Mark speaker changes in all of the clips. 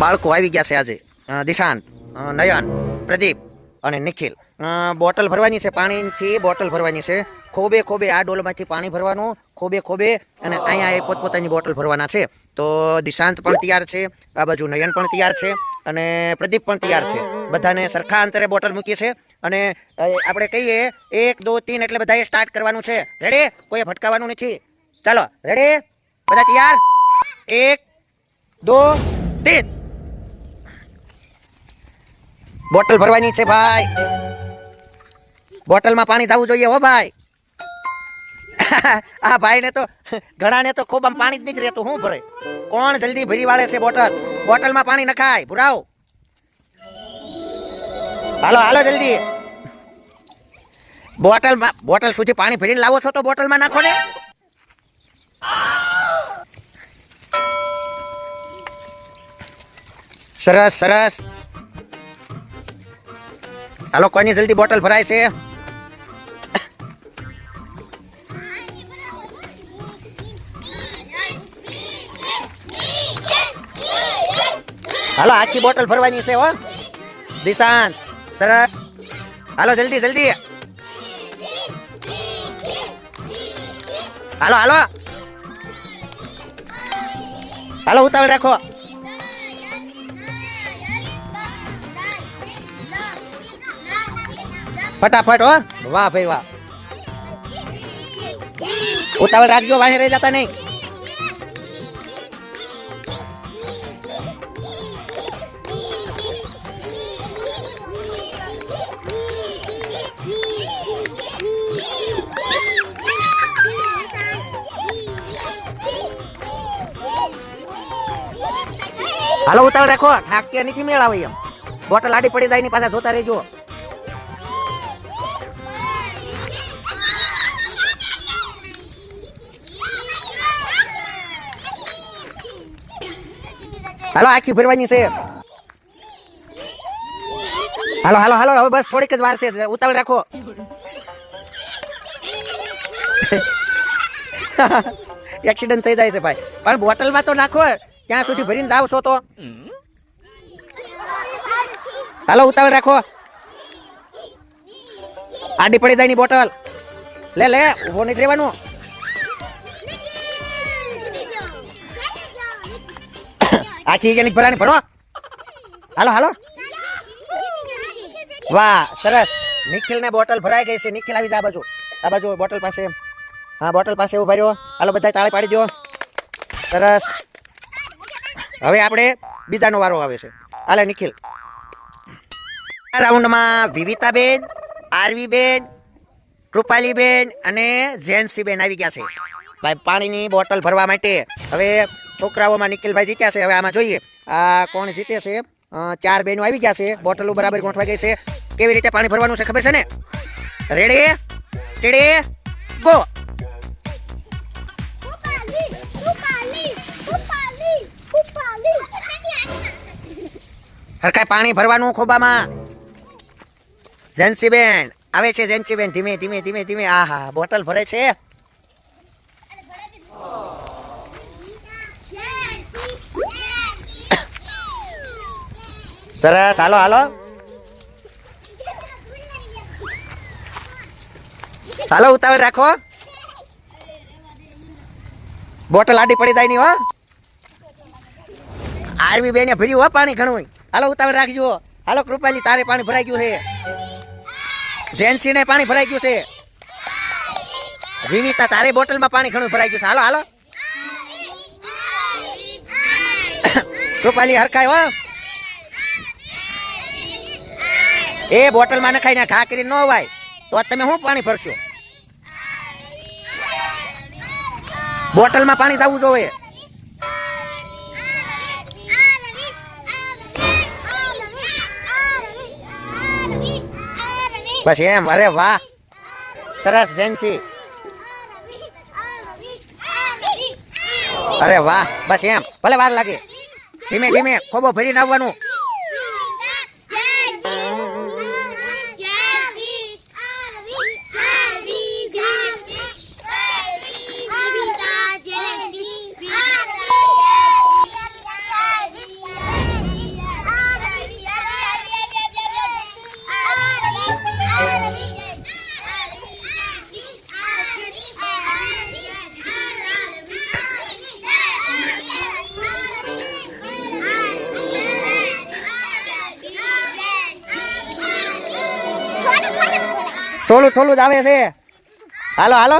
Speaker 1: બાળકો આવી ગયા છે આજે. દિશાંત નયન, પ્રદીપ અને નિખિલ. બોટલ ભરવાની છે, પાણીથી બોટલ ભરવાની છે. ખોબે ખોબે આ ડોલમાંથી પાણી ભરવાનું, ખોબે ખોબે અને અહીંયા એ પોતપોતાની બોટલ ભરવાના છે. તો દિશાંત પણ તૈયાર છે, આ બાજુ નયન પણ તૈયાર છે અને પ્રદીપ પણ તૈયાર છે. બધાને સરખા અંતરે બોટલ મૂકી છે અને આપણે કહીએ, એક, દો, તીન એટલે બધાએ સ્ટાર્ટ કરવાનું છે. રેડી? કોઈ ભટકાવાનું નથી? ચાલો, રેડી? બધા તૈયાર? એક, દો, તીન. બોટલ ભરવાની છે ભાઈ. બોટલમાં પાણી થવું જોઈએ હો ભાઈ. આ ભાઈને તો ઘણાને તો ખૂબ આમ પાણી જ નહીં રહેતું, શું ભરે? કોણ જલ્દી ભરી વાળે છે બોટલ? બોટલમાં પાણી નખાય ભુરાવ હાલો હાલો જલ્દી. બોટલમાં, બોટલ સુધી પાણી ભરીને લાવો છો તો બોટલમાં નાખો ને. સરસ સરસ. હાલો કોની જલ્દી બોટલ ભરાય છે? હાલો, આખી બોટલ ભરવાની છે હો. દિશાંત, સરસ. હાલો, જલ્દી જલ્દી. હાલો હાલો. હાલો, ઉતાવળ રાખો. ફટાફટ, હો. વાહ, ભાઈ, વાહ. ઉતાવળ રાખજો, વાહે રહી જતા નહીં. હાલો, ઉતાવળ રાખો. કે નથી મેળ આવે એમ. બોટલ આડી પડી જાય ની પાછા જોતા રહેજો. હાલો, આખી ભરવાની છે. હાલો હાલો હાલો, હવે બસ થોડીક જ વાર છે ઉતાવળ રાખો. એક્સિડન્ટ થઈ જાય છે ભાઈ. પણ બોટલમાં તો નાખો, ત્યાં સુધી ભરીને જાવ છો તો. હાલો, ઉતાવળ રાખો. આડી પડી જાય ની બોટલ. લે લે ઊભો નહીં રહેવાનું. આખી એની ભરાની ભરો હાલો હાલો. વાહ, સરસ. નિખિલ ને બોટલ ભરાઈ ગઈ છે. નિખિલ આવી જા બાજુ. આ બાજુ બોટલ પાસે હા, બોટલ પાસે ઊભા રહ્યો. હાલો બધા તાળે પાડી દો સરસ. હવે આપણે બીજાનો વારો આવે છે. હાલે, નિખિલ. આ રાઉન્ડમાં વિવિતાબેન, આરવીબેન કૃપાલીબેન અને જયંતીબેન આવી ગયા છે. ભાઈ, પાણીની બોટલ ભરવા માટે. હવે છોકરાઓમાં નિખિલભાઈ જીત્યા છે. હવે આમાં જોઈએ, આ કોણ જીતે છે? ચાર બહેનો આવી ગયા છે. બોટલો બરાબર ગોઠવાઈ ગઈ છે. કેવી રીતે પાણી ભરવાનું છે ખબર છે ને? રેડી રેડી ગો હરખાય પાણી ભરવાનું ખોબામાં. જેન્સીબેન આવે છે જેન્સીબેન ધીમે ધીમે ધીમે ધીમે. આહા, બોટલ ભરે છે. સરસ, હાલો હાલો. હાલો, ઉતાવળ રાખો. બોટલ આડી પડી જાય નહીં હો. આરવી બેને ભર્યું, હો, પાણી ઘણું હાલો, ઉતાવળ રાખજો. હાલો, કૃપાલી, તારે પાણી ભરાઈ ગયું છે. જેન્સી ને પાણી ભરાઈ ગયું છે. વિવિતા તારે બોટલમાં પાણી ઘણું ભરાઈ ગયું છે. હાલો હાલો. કૃપાલી, હરખાય, હો. એ બોટલમાં નખાઈને ઘા કરીને ન હોય તો તમે શું પાણી ભરશો? બોટલમાં પાણી થવું જોઈએ. બસ એમ, અરે વાહ. સરસ જેન્સી અરે વાહ, બસ એમ, ભલે વાર લાગે. ધીમે ધીમે, ખોબો ભરીને આવવાનું. થોડું થોડું જ આવે છે. હાલો હાલો.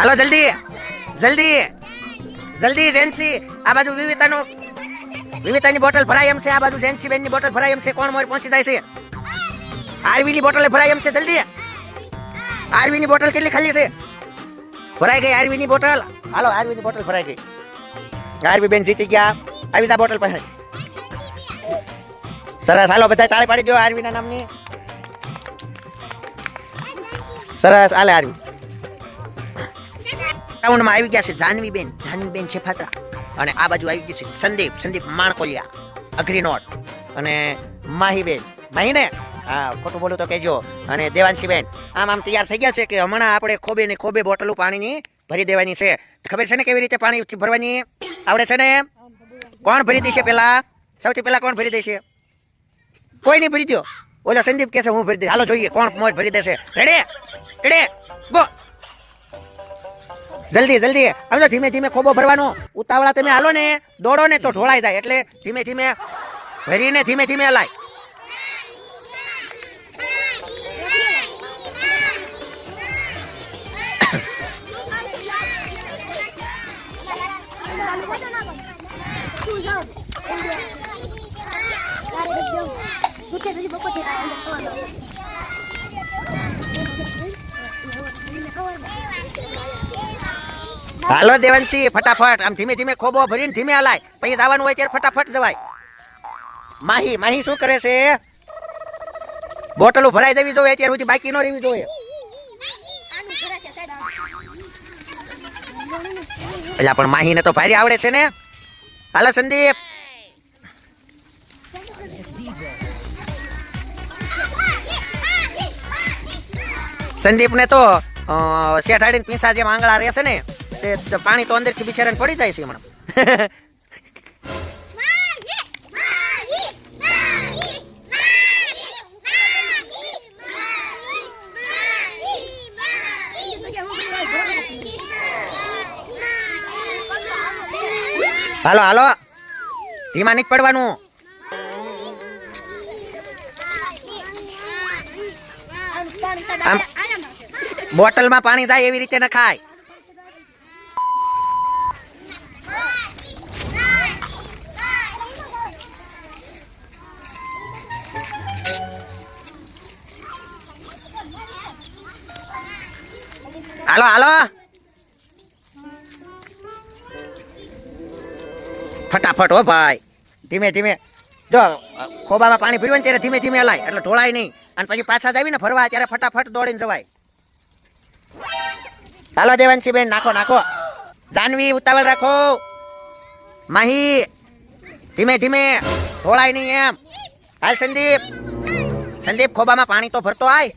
Speaker 1: હાલો, જલ્દી. જલ્દી. જલ્દી જેન્સી આ બાજુ વિવિતાનો વિવિતાની બોટલ ભરાય એમ છે. આ બાજુ જેન્સી બેનની બોટલ ભરાય એમ છે. કોણ મોર પહોંચી જાય છે? આરવીની બોટલ ભરાય એમ છે. જલ્દી. આરવીની બોટલ કેટલી ખાલી છે? ભરાઈ ગઈ આરવીની બોટલ. હાલો, આરવીની બોટલ ભરાઈ ગઈ. આરવી બેન જીતી ગયા. આવી જા બોટલ પાસે. સરસ. હાલો બધા તાળી પાડી દો આરવીના નામની. સરસ. હાલે, આરવી. રાઉન્ડમાં આવી ગયા છે જાનવી બેન જાનવી બેન છે ફાતરા. અને આ બાજુ આવી ગયું છે સંદીપ. સંદીપ માણકોલિયા. અઘરી નોટ અને માહી બેન માહી ને હા, ખોટું બોલું તો કહેજો. અને દેવાંશી બેન આમ આમ તૈયાર થઈ ગયા છે કે હમણાં આપણે ખોબે ને ખોબે બોટલું પાણીની ભરી દેવાની છે. ખબર છે ને કેવી રીતે પાણી ભરવાની? આવડે છે ને? કોણ ભરી દેશે પેલા? સૌથી પેલા કોણ ભરી દેશે? કોઈ નહીં ભરી દો ઓલા સંદીપ કહેશે હું ભરી દઈશ. હાલો, જોઈએ કોણ મોજ ભરી દેશે. રેડે રેડે ગો જલ્દી જલ્દી. હવે ધીમે ધીમે ખોબો ભરવાનો. ઉતાવળા તમે હાલો ને. દોડો ને તો ઢોળાઈ જાય. એટલે ધીમે ધીમે ભરીને ધીમે ધીમે હલાય. હાલો દેવનસિંહ ફટાફટ. આમ ધીમે ધીમે ખોબો ભરીને ધીમે હલાય. પછી જવાનું હોય ત્યારે ફટાફટ જવાય. માહી માહી શું કરે છે? બોટલો ભરાઈ દેવી જોઈએ અત્યાર સુધી બાકી ન રહેવી જોઈએ. એટલે પણ માહીને તો ભારી આવડે છે ને. હાલો સંદીપ. સંદીપને તો શેઠાડીને પીસા જેમ આંગળા રહેશે ને. તે પાણી તો અંદરથી બિચારાને પડી જાય છે હમણાં. હાલો હાલો. ધીમા નહીં પડવાનું. બોટલમાં પાણી જાય એવી રીતે ન ખાય. હાલો હાલો. ફટાફટ હો ભાઈ. ધીમે ધીમે. જો, ખોબામાં પાણી ને ત્યારે ધીમે ધીમે હલાય. એટલે ઢોળાય નહીં. અને પછી પાછા જ આવીને ફરવા ત્યારે ફટાફટ દોડીને જવાય. ચાલો દેવાંશી બેન નાખો નાખો. દાનવી, ઉતાવળ રાખો. માહી, ધીમે ધીમે. ઢોળાય નહીં એમ. હાલ, સંદીપ. સંદીપ, ખોબામાં પાણી તો ભરતો આય.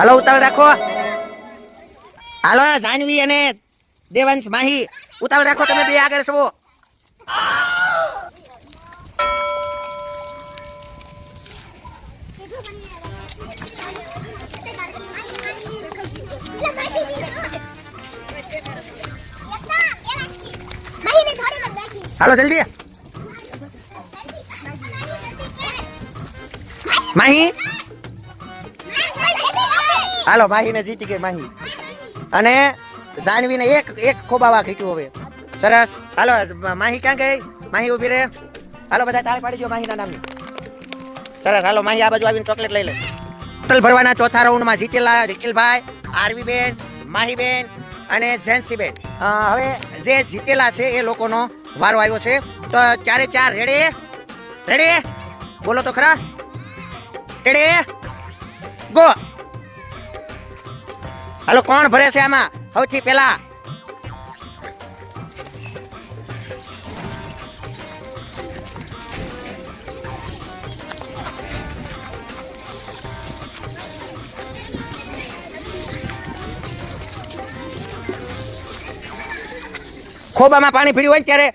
Speaker 1: હાલો, ઉતાવળ રાખો. હાલો, જાનવી અને દેવાંશ માહી, ઉતાવળ રાખો, તમે બે આગળ છો. હાલો, જલ્દી. માહી હાલો માહીને જીતી ગઈ માહી. અને જાનવીને એક એક ખોબાવા ખીચ્યું હવે. સરસ. હાલો માહી ક્યાં ગઈ? માહી ઊભી રે. હાલો બધા તાળી પાડી દો માહીના નામની. સરસ. હાલો માહી આ બાજુ આવીને ચોકલેટ લઈ લે. ટોટલ ભરવાના ચોથા રાઉન્ડમાં જીતેલા નિખિલભાઈ આરવીબેન માહીબેન અને અ, હવે જે જીતેલા છે એ લોકોનો વારો આવ્યો છે. તો ચારે ચાર રેડે? રેડે? બોલો તો ખરા. રેડે? ગો! હાલો, કોણ ભરે છે આમાં? સૌથી પેલા ખોબામાં પાણી ભીડ્યું હોય ને ત્યારે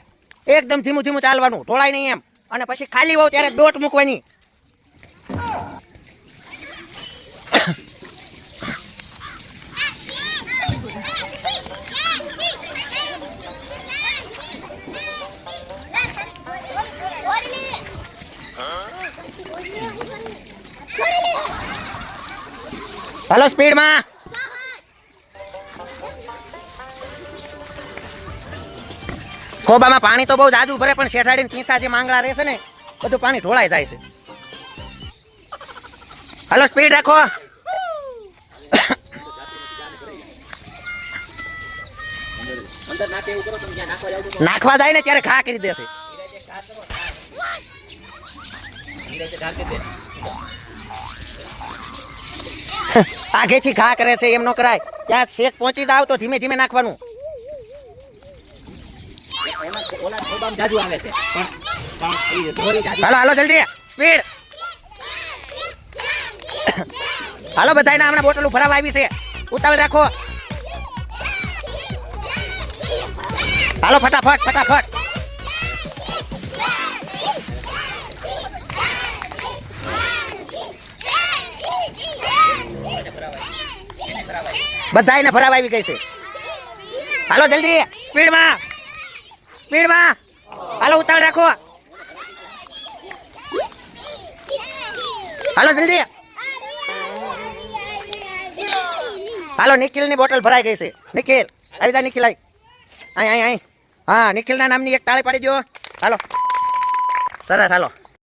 Speaker 1: એકદમ ધીમું ધીમું ચાલવાનું, ઢોળાય નહીં એમ. અને પછી ખાલી હોવ ત્યારે દોટ મૂકવાની. હાલો સ્પીડમાં. ખોબામાં પાણી તો બહુ જાજુ ભરે, પણ શેઠાડીને પીસા જે માંગળા રહેશે ને, બધું પાણી ઢોળાઈ જાય છે. હાલો સ્પીડ રાખો. નાખવા જાય ને ત્યારે ખા કરી દેશે. આગેથી ઘા કરે છે, એમ ન કરાય. ત્યાં શેક પહોંચી જાવ તો ધીમે ધીમે નાખવાનું. હાલો હાલો, જલ્દી. સ્પીડ. હાલો બધાને હમણાં બોટલ ભરાવા આવી છે. ઉતાવળ રાખો. હાલો, ફટાફટ ફટાફટ. બધાને ભરાવા આવી ગઈ છે. હાલો જલ્દી. સ્પીડમાં. સ્પીડમાં. હાલો, ઉતાવળ રાખો. હાલો જલ્દી. હાલો, નિખિલની બોટલ ભરાઈ ગઈ છે. નિખિલ, આવી જા નિખિલ, આવી. અહીં અહીં અહીં હા, નિખિલના નામની એક તાળી પાડી દો હાલો. સરસ, હાલો.